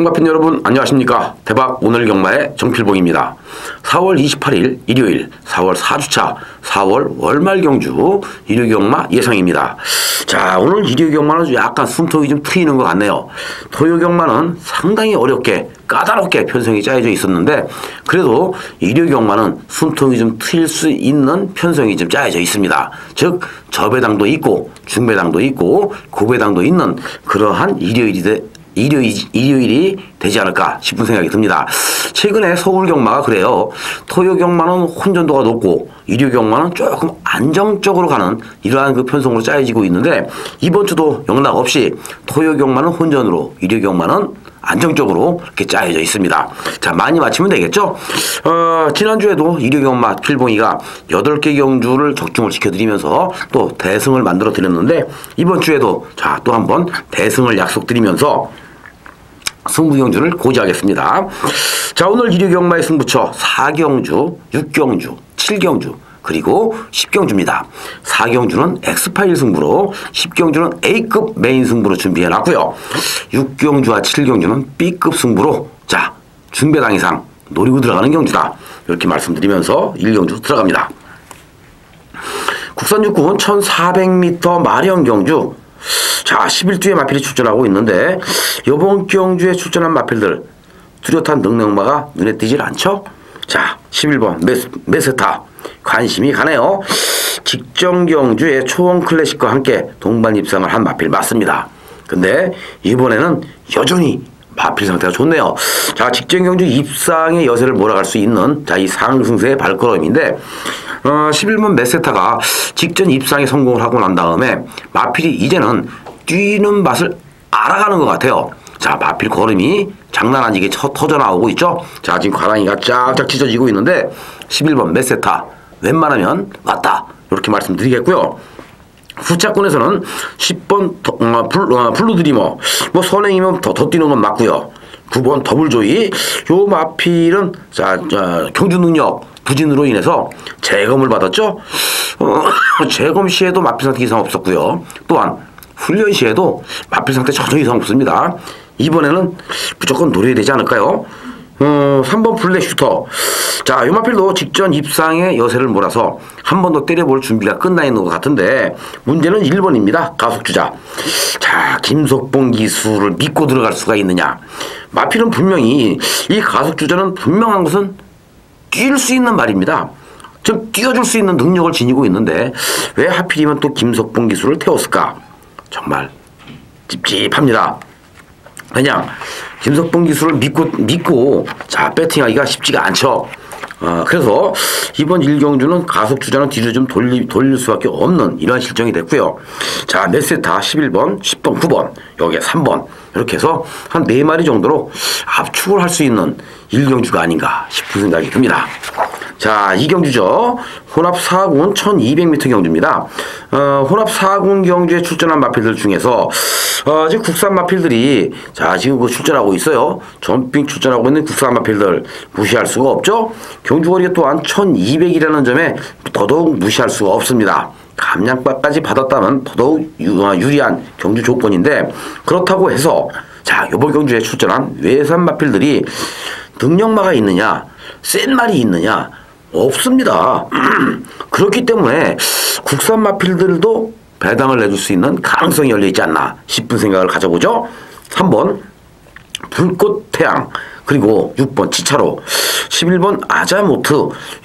경마팬 여러분 안녕하십니까? 대박 오늘 경마의 정필봉입니다. 4월 28일 일요일 4월 4주차 4월 월말 경주 일요 경마 예상입니다. 자 오늘 일요 경마는 약간 숨통이 좀 트이는 것 같네요. 토요 경마는 상당히 어렵게 까다롭게 편성이 짜여져 있었는데 그래도 일요 경마는 숨통이 좀 트일 수 있는 편성이 좀 짜여져 있습니다. 즉 저배당도 있고 중배당도 있고 고배당도 있는 그러한 일요일이 일요일, 일요일이 되지 않을까 싶은 생각이 듭니다. 최근에 서울 경마가 그래요. 토요 경마는 혼전도가 높고 일요 경마는 조금 안정적으로 가는 이러한 그 편성으로 짜여지고 있는데 이번 주도 영락 없이 토요 경마는 혼전으로 일요 경마는 안정적으로 이렇게 짜여져 있습니다. 자, 많이 맞히면 되겠죠? 어, 지난주에도 일요 경마 필봉이가 8개 경주를 적중을 시켜드리면서 또 대승을 만들어 드렸는데 이번 주에도 자, 또 한번 대승을 약속드리면서 승부경주를 고지하겠습니다. 자 오늘 1위 경마의 승부처 4경주, 6경주, 7경주 그리고 10경주입니다. 4경주는 X파일 승부로 10경주는 A급 메인 승부로 준비해놨고요. 6경주와 7경주는 B급 승부로 자 준비당 이상 노리고 들어가는 경주다. 이렇게 말씀드리면서 1경주 들어갑니다. 국산 육군 1400m 마령 경주 자, 11주에 마필이 출전하고 있는데 이번 경주에 출전한 마필들 뚜렷한 능력마가 눈에 띄질 않죠? 자, 11번 메스, 메스타 관심이 가네요. 직전 경주에 초원 클래식과 함께 동반 입상을 한 마필 맞습니다. 근데 이번에는 여전히 마필 상태가 좋네요. 자, 직전 경주 입상의 여세를 몰아갈 수 있는 자, 이 상승세의 발걸음인데 어, 11번 메세타가 직전 입상에 성공을 하고 난 다음에 마필이 이제는 뛰는 맛을 알아가는 것 같아요. 자, 마필 걸음이 장난 아니게 쳐, 터져 나오고 있죠? 자, 지금 과랑이가 쫙쫙 찢어지고 있는데 11번 메세타 웬만하면 맞다. 이렇게 말씀드리겠고요. 후차권에서는 10번 어, 블, 어, 블루 드리머 뭐 선행이면 더, 더 뛰는 건 맞고요. 9번 더블조이 요 마필은 자, 자 경주 능력 부진으로 인해서 재검을 받았죠. 어, 재검 시에도 마필 상태 이상 없었고요. 또한 훈련 시에도 마필 상태 전혀 이상 없습니다. 이번에는 무조건 노려야 되지 않을까요? 어, 3번 플랫 슈터. 자, 요마필도 직전 입상에 여세를 몰아서 한 번 더 때려볼 준비가 끝나 있는 것 같은데 문제는 1번입니다. 가속주자. 자, 김석봉 기술을 믿고 들어갈 수가 있느냐. 마필은 분명히 이 가속주자는 분명한 것은 뛸 수 있는 말입니다. 좀 뛰어줄 수 있는 능력을 지니고 있는데 왜 하필이면 또 김석봉 기술을 태웠을까? 정말 찝찝합니다. 그냥 김석봉 기술을 믿고 믿고 자 배팅하기가 쉽지가 않죠. 어, 그래서 이번 일경주는 가속 주자는 뒤로 좀 돌리, 돌릴 수밖에 없는 이러한 실정이 됐고요. 자, 메세타 11번, 10번, 9번, 여기에 3번 이렇게 해서 한 4마리 정도로 압축을 할 수 있는 일경주가 아닌가 싶은 생각이 듭니다. 자, 이 경주죠. 혼합 4군 1200m 경주입니다. 어, 혼합 4군 경주에 출전한 마필들 중에서 어, 지금 국산 마필들이 자, 지금 그 출전하고 있어요. 점핑 출전하고 있는 국산 마필들 무시할 수가 없죠. 경주 거리 또한 1200이라는 점에 더더욱 무시할 수가 없습니다. 감량바까지 받았다면 더더욱 어, 유리한 경주 조건인데 그렇다고 해서 자, 요번 경주에 출전한 외산 마필들이 능력마가 있느냐, 센 말이 있느냐, 없습니다. 그렇기 때문에 국산 마필들도 배당을 내줄 수 있는 가능성이 열려 있지 않나 싶은 생각을 가져보죠. 3번 불꽃 태양 그리고 6번 치차로 11번 아자모트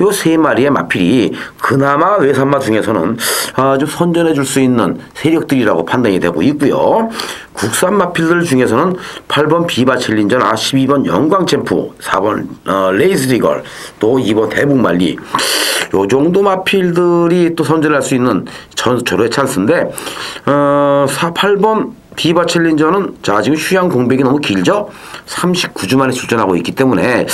요 세 마리의 마필이 그나마 외산마 중에서는 아주 선전해 줄 수 있는 세력들이라고 판단이 되고 있고요. 국산 마필들 중에서는 8번 비바 챌린저나 12번 영광 챔프 4번 어, 레이스 리걸 또 2번 대북 말리 요 정도 마필들이 또 선전할 수 있는 전, 조례 찬스인데 어, 4, 8번 디바 챌린저는 자 지금 휴양 공백이 너무 길죠? 39주 만에 출전하고 있기 때문에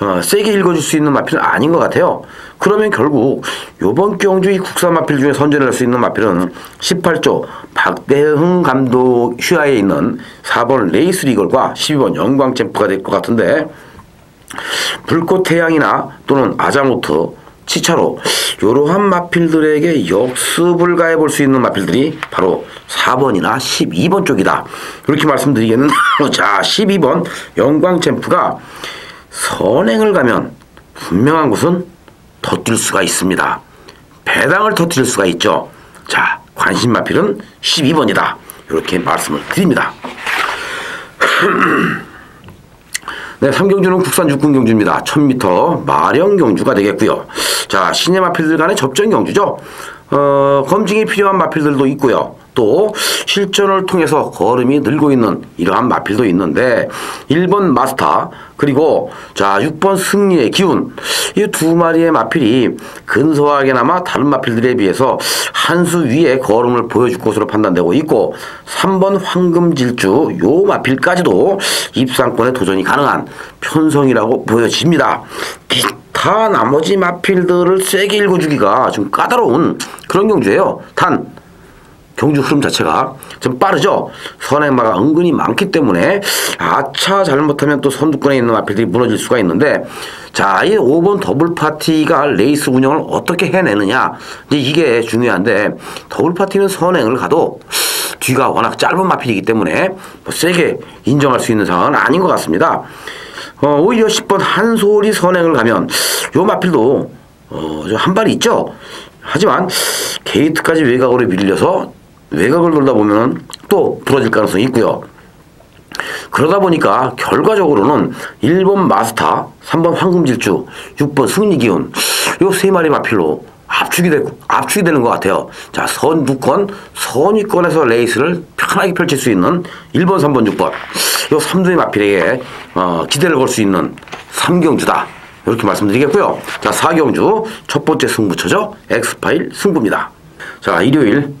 어, 세게 읽어줄 수 있는 마필은 아닌 것 같아요. 그러면 결국 요번 경주 이 국산 마필 중에 선전을 할 수 있는 마필은 18조 박대흥 감독 휴하에 있는 4번 레이스 리걸과 12번 영광 챔프가 될 것 같은데 불꽃 태양이나 또는 아자모트 치차로 이러한 마필들에게 역습을 가해 볼 수 있는 마필들이 바로 4번이나 12번 쪽이다. 이렇게 말씀드리겠는데 자 12번 영광 챔프가 선행을 가면 분명한 곳은 터뜨릴 수가 있습니다. 배당을 터뜨릴 수가 있죠. 자 관심 마필은 12번이다. 이렇게 말씀을 드립니다. 네, 삼경주는 국산 육군 경주입니다. 1000m 마령 경주가 되겠고요. 자, 신예 마필들 간의 접전 경주죠. 어, 검증이 필요한 마필들도 있고요. 또 실전을 통해서 걸음이 늘고 있는 이러한 마필도 있는데 1번 마스터 그리고 자 6번 승리의 기운 이 두 마리의 마필이 근소하게나마 다른 마필들에 비해서 한 수 위에 걸음을 보여줄 것으로 판단되고 있고 3번 황금질주 요 마필까지도 입상권에 도전이 가능한 편성이라고 보여집니다. 기타 나머지 마필들을 세게 읽어주기가 좀 까다로운 그런 경주예요. 단 경주 흐름 자체가 좀 빠르죠. 선행마가 은근히 많기 때문에 아차 잘못하면 또 선두권에 있는 마필들이 무너질 수가 있는데 자, 이 5번 더블 파티가 레이스 운영을 어떻게 해내느냐 이게 중요한데 더블 파티는 선행을 가도 뒤가 워낙 짧은 마필이기 때문에 뭐 세게 인정할 수 있는 상황은 아닌 것 같습니다. 어, 오히려 10번 한솔이 선행을 가면 요 마필도 어, 한 발이 있죠. 하지만 게이트까지 외곽으로 밀려서 외곽을 돌다 보면 또 부러질 가능성이 있고요. 그러다 보니까 결과적으로는 1번 마스터, 3번 황금질주, 6번 승리기운 요 세 마리 마필로 압축이 되, 압축이 되는 것 같아요. 자, 선두권, 선위권에서 레이스를 편하게 펼칠 수 있는 1번, 3번, 6번. 요 3두의 마필에게 어, 기대를 걸 수 있는 3경주다. 이렇게 말씀드리겠고요. 자, 4경주 첫 번째 승부처죠. 엑스파일 승부입니다. 자, 일요일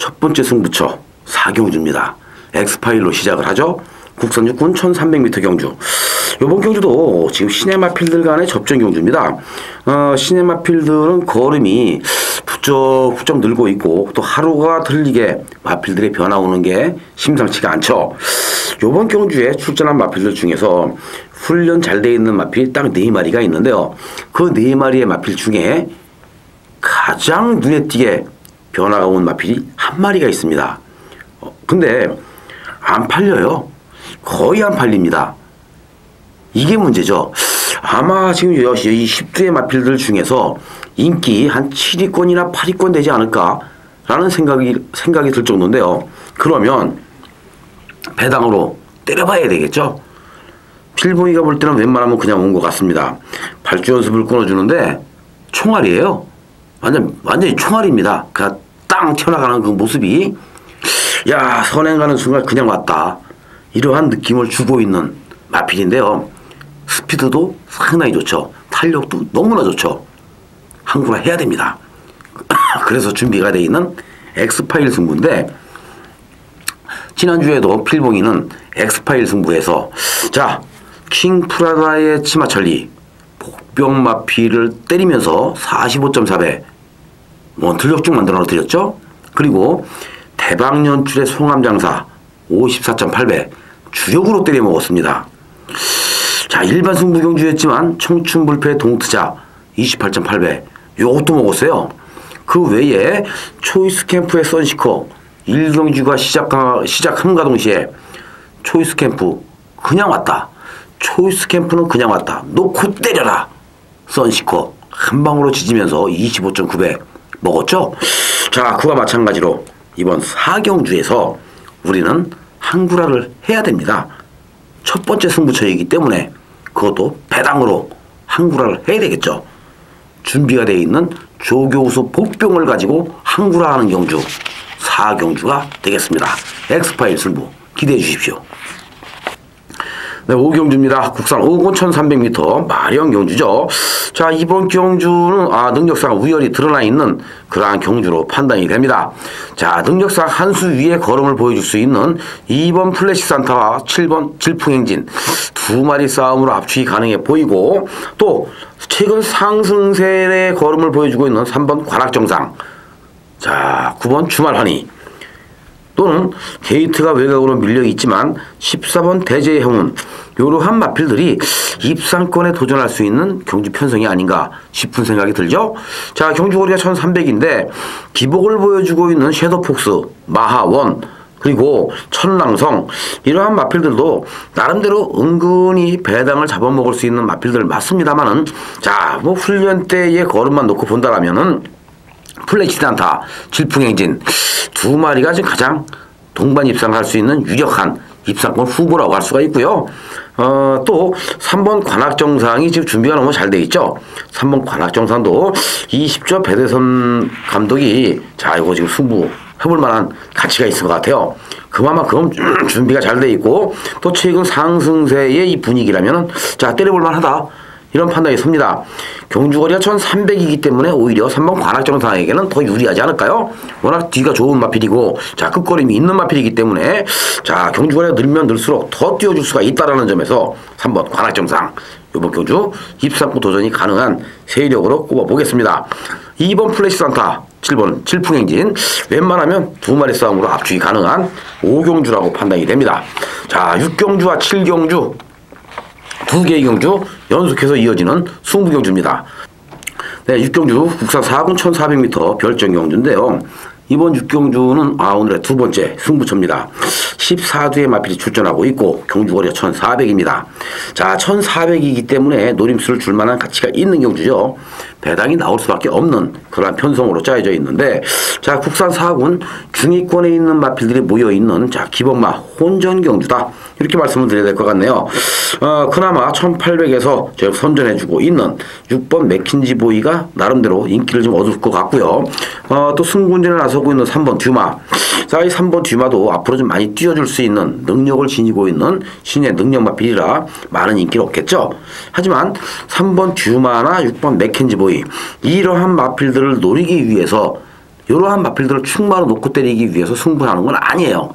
첫 번째 승부처 4경주입니다. 엑스파일로 시작을 하죠. 국산 육군 1300m 경주. 이번 경주도 지금 시네마 필들 간의 접전 경주입니다. 어, 시네마 필들은 걸음이 부쩍부쩍 늘고 있고 또 하루가 들리게 마필들의 변화 오는 게 심상치가 않죠. 이번 경주에 출전한 마필들 중에서 훈련 잘 돼 있는 마필 딱 네 마리가 있는데요. 그 네 마리의 마필 중에 가장 눈에 띄게 변화가 온 마필이 한 마리가 있습니다. 어, 근데 안 팔려요. 거의 안 팔립니다. 이게 문제죠. 아마 지금 이 10두의 마필들 중에서 인기 한 7위권이나 8위권 되지 않을까라는 생각이, 생각이 들 정도인데요. 그러면 배당으로 때려봐야 되겠죠? 필봉이가 볼 때는 웬만하면 그냥 온 것 같습니다. 발주 연습을 끊어주는데 총알이에요. 완전, 완전히 총알입니다. 그땅 튀어나가는 그 모습이 야, 선행 가는 순간 그냥 왔다. 이러한 느낌을 주고 있는 마필인데요. 스피드도 상당히 좋죠. 탄력도 너무나 좋죠. 한국화 해야 됩니다. 그래서 준비가 되어 있는 엑스파일 승부인데 지난주에도 필봉이는 엑스파일 승부에서 자 킹프라다의 치마철리 복병마피를 때리면서 45.4배 원틀력중 만들어 드렸죠. 그리고 대박연출의 송암장사 54.8배 주력으로 때려 먹었습니다. 자 일반 승부경주였지만 청춘불패 동트자 28.8배 요것도 먹었어요. 그 외에 초이스 캠프의 선시커 1경주가 시작, 시작함과 동시에 초이스 캠프 그냥 왔다. 초이스 캠프는 그냥 왔다. 놓고 때려라. 선시커 한 방으로 지지면서 25.9배 먹었죠. 자 그와 마찬가지로 이번 4경주에서 우리는 한구라를 해야 됩니다. 첫 번째 승부처이기 때문에 그것도 배당으로 한구라를 해야 되겠죠. 준비가 되어 있는 조교우수 복병을 가지고 한구라 하는 경주 4경주가 되겠습니다. 엑스파일 승부 기대해 주십시오. 네, 5경주입니다. 국산 5군 1300m 마령 경주죠. 자, 이번 경주는 아, 능력상 우열이 드러나 있는 그러한 경주로 판단이 됩니다. 자, 능력상 한 수 위에 걸음을 보여줄 수 있는 2번 플래시 산타와 7번 질풍행진 두 마리 싸움으로 압축이 가능해 보이고 또 최근 상승세의 걸음을 보여주고 있는 3번 관악정상 자, 9번 주말환희 또는 게이트가 외곽으로 밀려 있지만 14번 대제의 형은 이러한 마필들이 입상권에 도전할 수 있는 경주 편성이 아닌가 싶은 생각이 들죠. 자 경주거리가 1300인데 기복을 보여주고 있는 섀도폭스, 마하원 그리고 천랑성 이러한 마필들도 나름대로 은근히 배당을 잡아먹을 수 있는 마필들 맞습니다만은 자뭐 훈련 때의 걸음만 놓고 본다라면은 플래치단타, 질풍행진 두 마리가 지금 가장 동반 입상할 수 있는 유력한 입상권 후보라고 할 수가 있고요. 어, 또 3번 관악정상이 지금 준비가 너무 잘 돼 있죠. 3번 관악정상도 20조 배대선 감독이 자 이거 지금 승부 해볼 만한 가치가 있을 것 같아요. 그만큼 준비가 잘 돼 있고 또 최근 상승세의 이 분위기라면 자 때려볼 만하다. 이런 판단이 섭니다. 경주거리가 1300이기 때문에 오히려 3번 관악정상에게는 더 유리하지 않을까요? 워낙 뒤가 좋은 마필이고 자 끝걸림이 있는 마필이기 때문에 자 경주거리가 늘면 늘수록 더 뛰어줄 수가 있다라는 점에서 3번 관악정상 이번 경주 입상구 도전이 가능한 세력으로 꼽아보겠습니다. 2번 플래시 산타 7번 질풍행진 웬만하면 두 마리 싸움으로 압축이 가능한 5경주라고 판단이 됩니다. 자 6경주와 7경주 두 개의 경주 연속해서 이어지는 승부경주입니다. 네, 육경주 국산 4군 1400m 별정 경주인데요. 이번 육경주는 아 오늘의 두 번째 승부처입니다. 14두의 마필이 출전하고 있고 경주거리가 1400입니다. 자 1400이기 때문에 노림수를 줄 만한 가치가 있는 경주죠. 배당이 나올 수밖에 없는 그러한 편성으로 짜여져 있는데 자 국산 4군 중위권에 있는 마필들이 모여 있는 자 기본마 혼전 경주다 이렇게 말씀을 드려야 될 것 같네요. 어, 그나마 1800에서 제가 선전해주고 있는 6번 맥킨지 보이가 나름대로 인기를 좀 얻을 것 같고요. 어, 또 승군전에 나서고 있는 3번 듀마. 자, 이 3번 듀마도 앞으로 좀 많이 뛰어줄 수 있는 능력을 지니고 있는 신의 능력마 비리라 많은 인기를 얻겠죠. 하지만 3번 듀마나 6번 맥킨지 보이 이러한 마필들을 노리기 위해서 이러한 마필들을 충마로 놓고 때리기 위해서 승부하는 건 아니에요.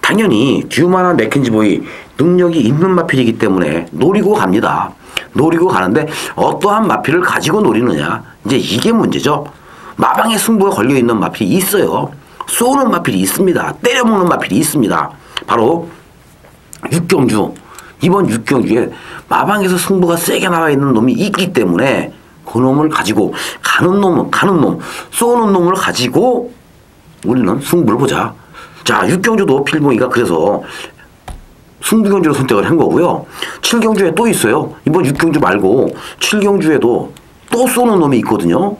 당연히 듀마나 맥켄지 보이 능력이 있는 마필이기 때문에 노리고 갑니다. 노리고 가는데 어떠한 마필을 가지고 노리느냐 이제 이게 문제죠. 마방의 승부에 걸려 있는 마필이 있어요. 쏘는 마필이 있습니다. 때려먹는 마필이 있습니다. 바로 육경주 이번 육경주에 마방에서 승부가 세게 나와 있는 놈이 있기 때문에 그 놈을 가지고 가는 놈 가는 놈 쏘는 놈을 가지고 우리는 승부를 보자. 자, 육경주도 필봉이가 그래서 승부경주로 선택을 한 거고요. 칠경주에 또 있어요. 이번 육경주 말고 칠경주에도 또 쏘는 놈이 있거든요.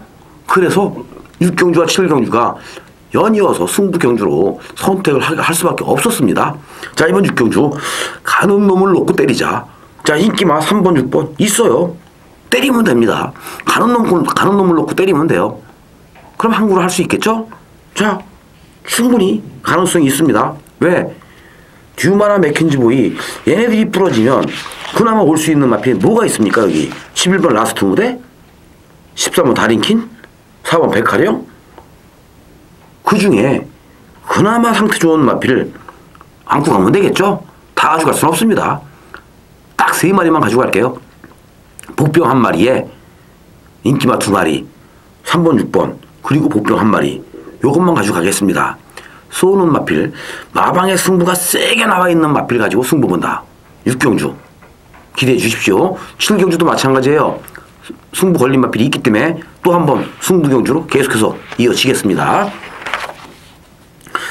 그래서 육경주와 칠경주가 연이어서 승부경주로 선택을 할 수밖에 없었습니다. 자, 이번 육경주 가는 놈을 놓고 때리자. 자, 인기마 3번, 6번 있어요. 때리면 됩니다. 가는 놈, 가는 놈을 놓고 때리면 돼요. 그럼 항구를 할 수 있겠죠? 자, 충분히 가능성이 있습니다. 왜? 듀마나 맥킨지 보이 얘네들이 부러지면 그나마 올 수 있는 마필 뭐가 있습니까 여기 11번 라스트 무대 13번 다린킨 4번 백화령 그 중에 그나마 상태 좋은 마필을 안고 가면 되겠죠 다 가져갈 수는 없습니다 딱 세 마리만 가져갈게요 복병 한 마리에 인기마 두 마리 3번 6번 그리고 복병 한 마리 요것만 가지고 가겠습니다. 쏘는 마필, 마방의 승부가 세게 나와 있는 마필 가지고 승부 본다. 육경주 기대해 주십시오. 칠경주도 마찬가지예요. 승부 걸린 마필이 있기 때문에 또 한 번 승부 경주로 계속해서 이어지겠습니다.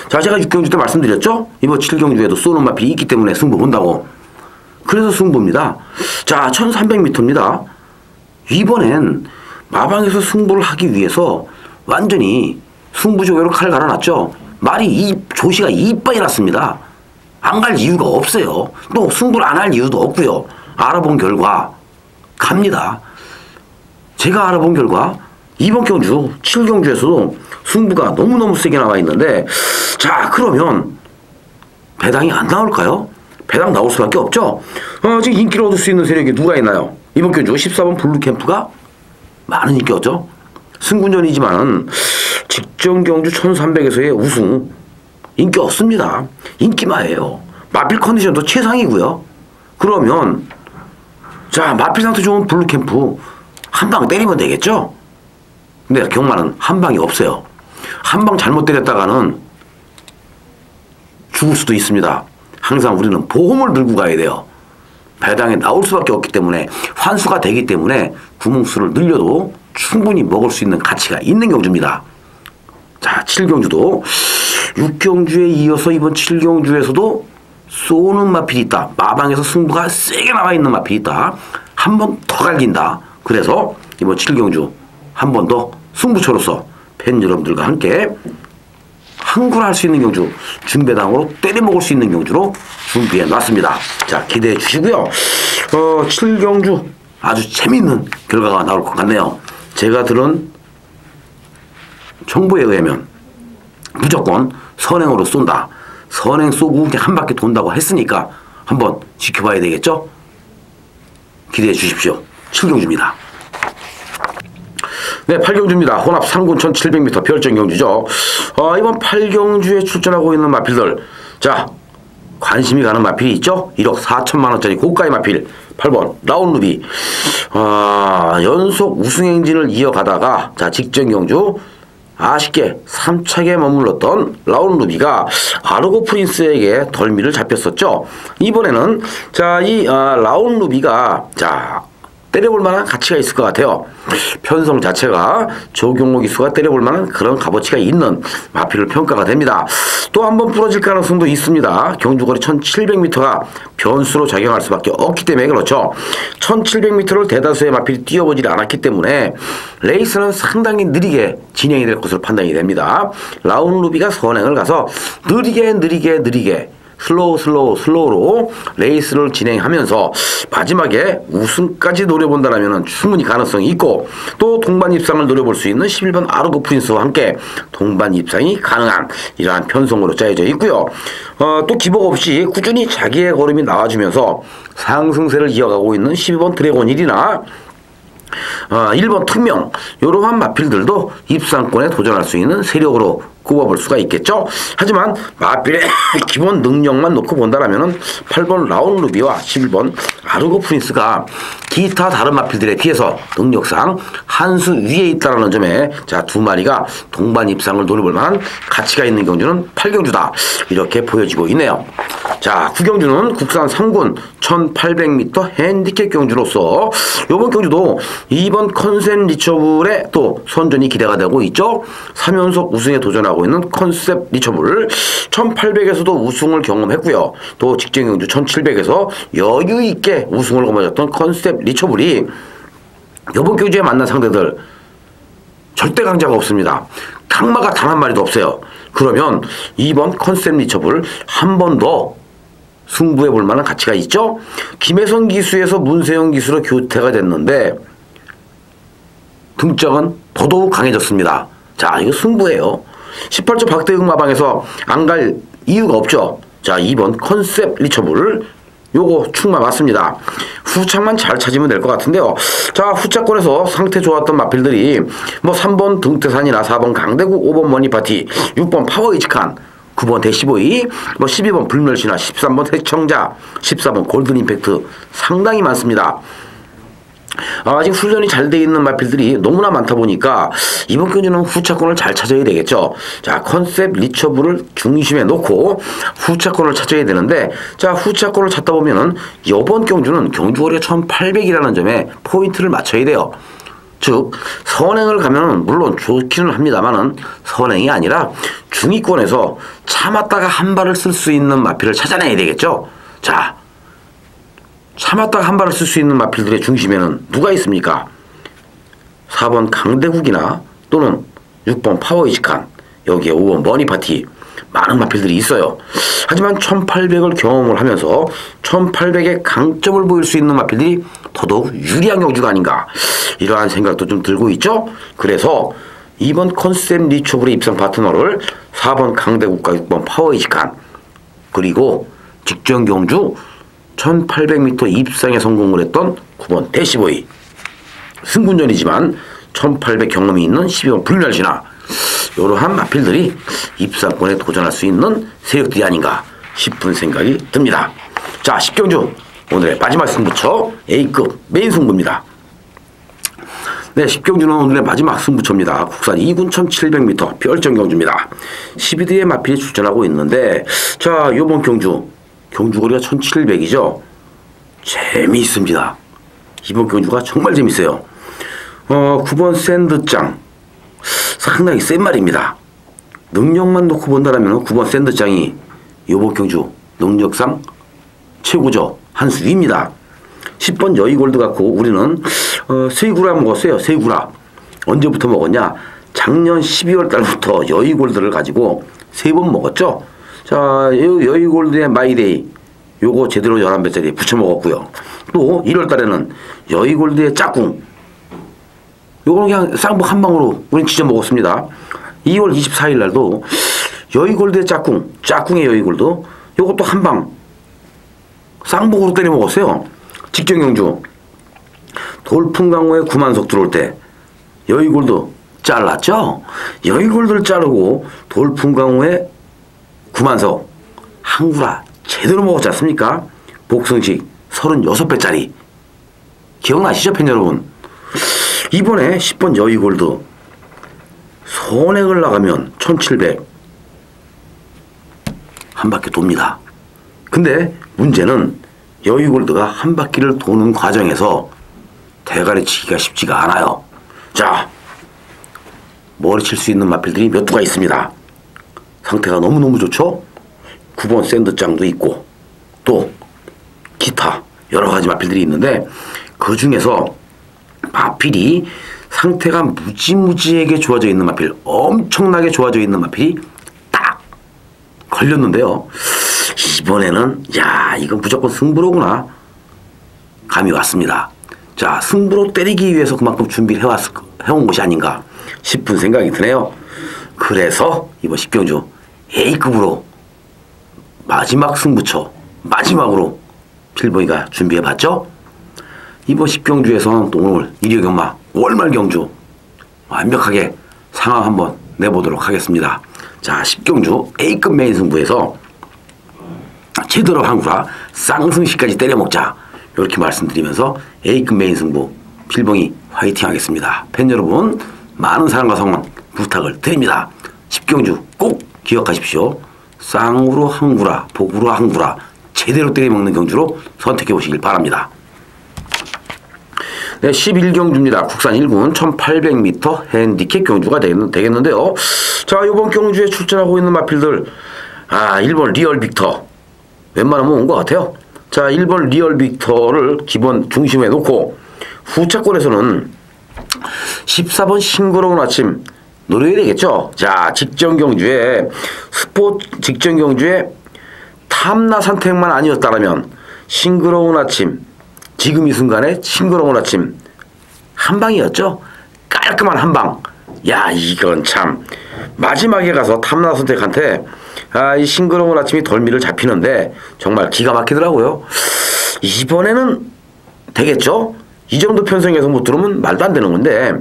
자, 제가 육경주 때 말씀드렸죠? 이번 칠경주에도 쏘는 마필이 있기 때문에 승부 본다고. 그래서 승부입니다. 자, 1300m입니다. 이번엔 마방에서 승부를 하기 위해서 완전히 승부조교로 칼 갈아놨죠. 말이 이 조시가 이빨이 났습니다. 안 갈 이유가 없어요. 또 승부를 안 할 이유도 없고요. 알아본 결과 갑니다. 제가 알아본 결과 이번 경주 7경주에서도 승부가 너무너무 세게 나와 있는데 자 그러면 배당이 안 나올까요? 배당 나올 수밖에 없죠. 어, 지금 인기를 얻을 수 있는 세력이 누가 있나요? 이번 경주 14번 블루캠프가 많은 인기 얻죠. 승군전이지만 직전 경주 1300에서의 우승 인기 없습니다. 인기마예요. 마필 컨디션도 최상이고요. 그러면 자 마필 상태 좋은 블루캠프 한 방 때리면 되겠죠? 근데 경마는 한 방이 없어요. 한 방 잘못 때렸다가는 죽을 수도 있습니다. 항상 우리는 보험을 들고 가야 돼요. 배당에 나올 수밖에 없기 때문에 환수가 되기 때문에 구멍수를 늘려도 충분히 먹을 수 있는 가치가 있는 경주입니다. 자, 7경주도 6경주에 이어서 이번 7경주에서도 쏘는 마필이 있다. 마방에서 승부가 세게 나와 있는 마필이 있다. 한 번 더 갈긴다. 그래서 이번 7경주 한 번 더 승부처로서 팬 여러분들과 함께 항굴할 수 있는 경주 준배당으로 때려먹을 수 있는 경주로 준비해 놨습니다. 자 기대해 주시고요. 어, 7경주 아주 재밌는 결과가 나올 것 같네요. 제가 들은 정보에 의하면 무조건 선행으로 쏜다. 선행 쏘고 한 바퀴 돈다고 했으니까 한번 지켜봐야 되겠죠? 기대해 주십시오. 7경주입니다. 네, 8경주입니다. 혼합 3군 1700m 별정 경주죠. 어, 이번 8경주에 출전하고 있는 마필들. 자, 관심이 가는 마필이 있죠? 1억 4천만 원짜리 고가의 마필 8번 라운루비. 어, 연속 우승 행진을 이어가다가 자, 직전 경주 아쉽게 3차게 머물렀던 라운 루비가 아르고 프린스에게 덜미를 잡혔었죠. 이번에는 자, 이 아, 라운 루비가 자, 때려볼 만한 가치가 있을 것 같아요. 편성 자체가 조경호 기수가 때려볼 만한 그런 값어치가 있는 마필을 평가가 됩니다. 또 한 번 부러질 가능성도 있습니다. 경주거리 1700m가 변수로 작용할 수밖에 없기 때문에 그렇죠. 1700m를 대다수의 마필이 뛰어보질 않았기 때문에 레이스는 상당히 느리게 진행이 될 것으로 판단이 됩니다. 라운 루비가 선행을 가서 느리게 느리게 느리게 슬로우 슬로우 슬로우로 레이스를 진행하면서 마지막에 우승까지 노려본다면 충분히 가능성이 있고 또 동반 입상을 노려볼 수 있는 11번 아르고 프린스와 함께 동반 입상이 가능한 이러한 편성으로 짜여져 있고요. 어, 또 기복 없이 꾸준히 자기의 걸음이 나와주면서 상승세를 이어가고 있는 12번 드래곤 1이나 어, 1번 특명 이러한 마필들도 입상권에 도전할 수 있는 세력으로 꼽아볼 수가 있겠죠. 하지만 마필의 기본 능력만 놓고 본다라면은 8번 라운 루비와 11번 아르고 프린스가 기타 다른 마필들에 비해서 능력상 한 수 위에 있다는 점에 자 두 마리가 동반 입상을 노려볼 만한 가치가 있는 경주는 8경주다 이렇게 보여지고 있네요. 자 9경주는 국산 3군 1800m 핸디캡 경주로서 이번 경주도 이번 컨셉 리처블의 또 선전이 기대가 되고 있죠. 3연속 우승에 도전하고 있는 컨셉 리처블 1800에서도 우승을 경험했고요. 또 직전 경주 1700에서 여유 있게 우승을 거머쥐었던 컨셉 리처블이 이번 경주에 만난 상대들 절대 강자가 없습니다. 강마가 단 한 마리도 없어요. 그러면 이번 컨셉 리처블 한 번 더 승부해 볼 만한 가치가 있죠? 김혜선 기수에서 문세영 기수로 교체가 됐는데 등짝은 더더욱 강해졌습니다. 자, 이거 승부예요. 18조 박대웅 마방에서 안 갈 이유가 없죠. 자, 2번 컨셉 리처블 요거 충마 맞습니다. 후착만 잘 찾으면 될 것 같은데요. 자, 후착권에서 상태 좋았던 마필들이 뭐 3번 등태산이나 4번 강대구, 5번 머니파티, 6번 파워이치칸, 9번 대시보이, 뭐 12번 불멸시나 13번 대청자, 14번 골든 임팩트 상당히 많습니다. 아직 훈련이 잘 돼 있는 마필들이 너무나 많다 보니까 이번 경주는 후차권을 잘 찾아야 되겠죠. 자, 컨셉 리처브를 중심에 놓고 후차권을 찾아야 되는데 자, 후차권을 찾다 보면은 이번 경주는 경주거리 1800이라는 점에 포인트를 맞춰야 돼요. 즉 선행을 가면 물론 좋기는 합니다만은 선행이 아니라 중위권에서 참았다가 한 발을 쓸 수 있는 마필을 찾아내야 되겠죠. 자, 참았다가 한 발을 쓸 수 있는 마필들의 중심에는 누가 있습니까? 4번 강대국이나 또는 6번 파워이지칸 여기에 5번 머니파티 많은 마필들이 있어요. 하지만 1800을 경험을 하면서 1800의 강점을 보일 수 있는 마필들이 더더욱 유리한 경주가 아닌가 이러한 생각도 좀 들고 있죠. 그래서 2번 컨셉 리초블의 입상 파트너를 4번 강대국과 6번 파워이지칸 그리고 직전 경주 1800m 입상에 성공을 했던 9번 대시보이 승군전이지만 1800 경험이 있는 12번 불멸진화 이러한 마필들이 입상권에 도전할 수 있는 세력들이 아닌가 싶은 생각이 듭니다. 자 10경주 오늘의 마지막 승부처 A급 메인 승부입니다. 네, 10경주는 오늘의 마지막 승부처입니다. 국산 2군 1700m 별정 경주입니다. 12대의 마필이 출전하고 있는데, 자, 요번 경주, 경주거리가 1700이죠. 재미있습니다. 이번 경주가 정말 재밌어요. 어, 9번 샌드장. 상당히 센 말입니다. 능력만 놓고 본다면 9번 샌드장이 요번 경주 능력상 최고죠. 한 수위입니다. 10번 여의골드 갖고 우리는 어, 세구라 먹었어요. 세구라. 언제부터 먹었냐? 작년 12월 달부터 여의골드를 가지고 세 번 먹었죠. 자, 여의골드의 마이데이 요거 제대로 11배짜리 부쳐 먹었고요. 또 1월 달에는 여의골드의 짝꿍 요거는 그냥 쌍복 한 방으로 우린 진짜 먹었습니다. 2월 24일 날도 여의골드의 짝꿍, 짝꿍의 여의골드 요것도 한 방 쌍복으로 때려 먹었어요. 직전 경주 돌풍강호에 구만석 들어올 때 여의골드 잘랐죠? 여의골드를 자르고 돌풍강호에 구만석 한구라 제대로 먹었지 않습니까? 복승식 36배짜리 기억나시죠 팬 여러분? 이번에 10번 여의골드 선행을 나가면 1700 한 바퀴 돕니다. 근데 문제는 여의골드가 한 바퀴를 도는 과정에서 대가리 치기가 쉽지가 않아요. 자, 머리 칠 수 있는 마필들이 몇 두가 있습니다. 상태가 너무너무 좋죠? 9번 샌드장도 있고 또 기타 여러 가지 마필들이 있는데 그 중에서 마필이 상태가 무지무지하게 좋아져 있는 마필 엄청나게 좋아져 있는 마필이 딱 걸렸는데요. 이번에는 야 이건 무조건 승부로구나 감이 왔습니다. 자 승부로 때리기 위해서 그만큼 준비를 해왔 해온 것이 아닌가 싶은 생각이 드네요. 그래서 이번 10경주 A급으로 마지막 승부처 마지막으로 필보이가 준비해봤죠. 이번 10경주에서는 또 오늘 일요경마 월말 경주 완벽하게 상황 한번 내보도록 하겠습니다. 자 10경주 A급 메인 승부에서 제대로 한구라 쌍승시까지 때려먹자 이렇게 말씀드리면서 A급 메인 승부 필봉이 화이팅 하겠습니다. 팬 여러분 많은 사랑과 성원 부탁을 드립니다. 10경주 꼭 기억하십시오. 쌍으로 한 구라 복으로 한 구라 제대로 때려먹는 경주로 선택해 보시길 바랍니다. 네, 11경주입니다. 국산 1군 1800m 핸디캡 경주가 되겠는 데요. 자, 이번 경주에 출전하고 있는 마필들 아, 1번 리얼 빅터 웬만하면 온 것 같아요. 자, 1번 리얼 빅터를 기본 중심에 놓고 후차권에서는 14번 싱그러운 아침 노려야 되겠죠. 자, 직전 경주에 스포츠 직전 경주에 탐나 선택만 아니었다면 싱그러운 아침 지금 이 순간에 싱그러운 아침 한 방이었죠. 깔끔한 한 방. 야 이건 참 마지막에 가서 탐나 선택한테 아, 이 싱그러운 아침이 덜미를 잡히는데 정말 기가 막히더라고요. 이번에는 되겠죠? 이 정도 편성에서 못 들으면 말도 안 되는 건데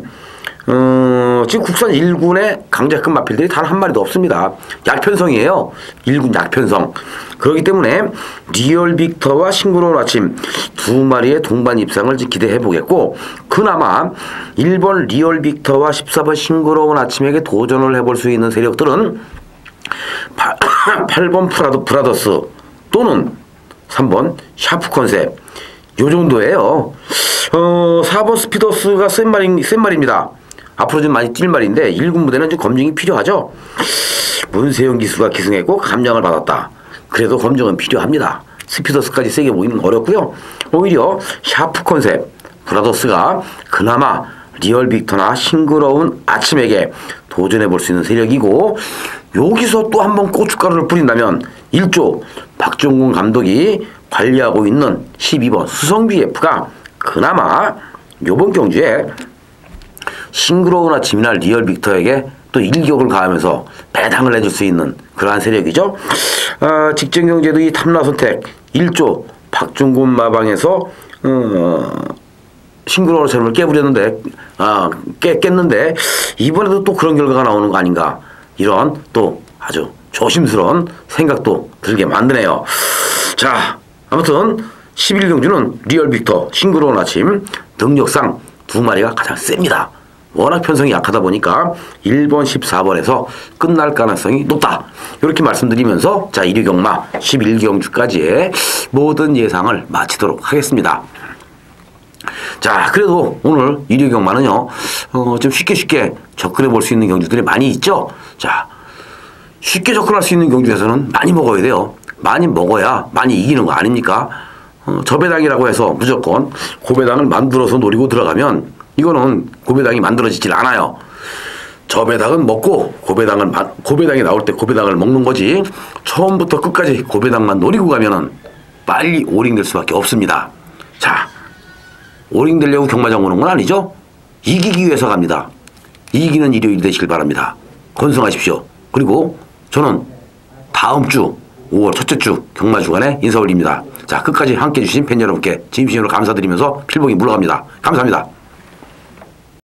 어, 지금 국산 1군의 강제급 마필들이 단 한 마리도 없습니다. 약편성이에요. 1군 약편성. 그렇기 때문에 리얼 빅터와 싱그러운 아침 두 마리의 동반 입상을 기대해 보겠고 그나마 1번 리얼 빅터와 14번 싱그러운 아침에게 도전을 해볼 수 있는 세력들은 8, 번 프라더, 프라더스 또는 3번 샤프 컨셉 요 정도예요. 어, 4번 스피더스가 센 말입니다. 앞으로 좀 많이 뛸 말인데 1군 무대는 좀 검증이 필요하죠. 문세영 기수가 기승했고 감량을 받았다. 그래도 검증은 필요합니다. 스피더스까지 세게 모이는 어렵고요. 오히려 샤프 컨셉 브라더스가 그나마 리얼 빅터나 싱그러운 아침에게 도전해 볼 수 있는 세력이고 여기서 또 한 번 고춧가루를 뿌린다면 1조 박종gun 감독이 관리하고 있는 12번 수성비 F가 그나마 요번 경주에 싱그러운 아침이나 리얼 빅터에게 또 일격을 가하면서 배당을 해줄 수 있는 그러한 세력이죠. 어, 직전 경제도 이 탐라 선택 1조 박중근 마방에서 어, 싱그러운 세력을 깨부렸는데 아, 깨, 깼는데 이번에도 또 그런 결과가 나오는 거 아닌가 이런 또 아주 조심스러운 생각도 들게 만드네요. 자 아무튼 11경주는 리얼 빅터 싱그러운 아침 능력상 두 마리가 가장 셉니다. 워낙 편성이 약하다 보니까 1번, 14번에서 끝날 가능성이 높다. 이렇게 말씀드리면서 자 1위 경마 11경주까지의 모든 예상을 마치도록 하겠습니다. 자, 그래도 오늘 일요 경마는요, 어, 좀 쉽게 쉽게 접근해 볼 수 있는 경주들이 많이 있죠? 자, 쉽게 접근할 수 있는 경주에서는 많이 먹어야 돼요. 많이 먹어야 많이 이기는 거 아닙니까? 어, 저배당이라고 해서 무조건 고배당을 만들어서 노리고 들어가면 이거는 고배당이 만들어지질 않아요. 저배당은 먹고 고배당을 마- 고배당이 나올 때 고배당을 먹는 거지 처음부터 끝까지 고배당만 노리고 가면은 빨리 오링될 수밖에 없습니다. 자, 오링 되려고 경마장 오는 건 아니죠? 이기기 위해서 갑니다. 이기는 일요일이 되시길 바랍니다. 건승하십시오. 그리고 저는 다음 주 5월 첫째 주 경마 주간에 인사 올립니다. 자, 끝까지 함께 해주신 팬 여러분께 진심으로 감사드리면서 필복이 물러갑니다. 감사합니다.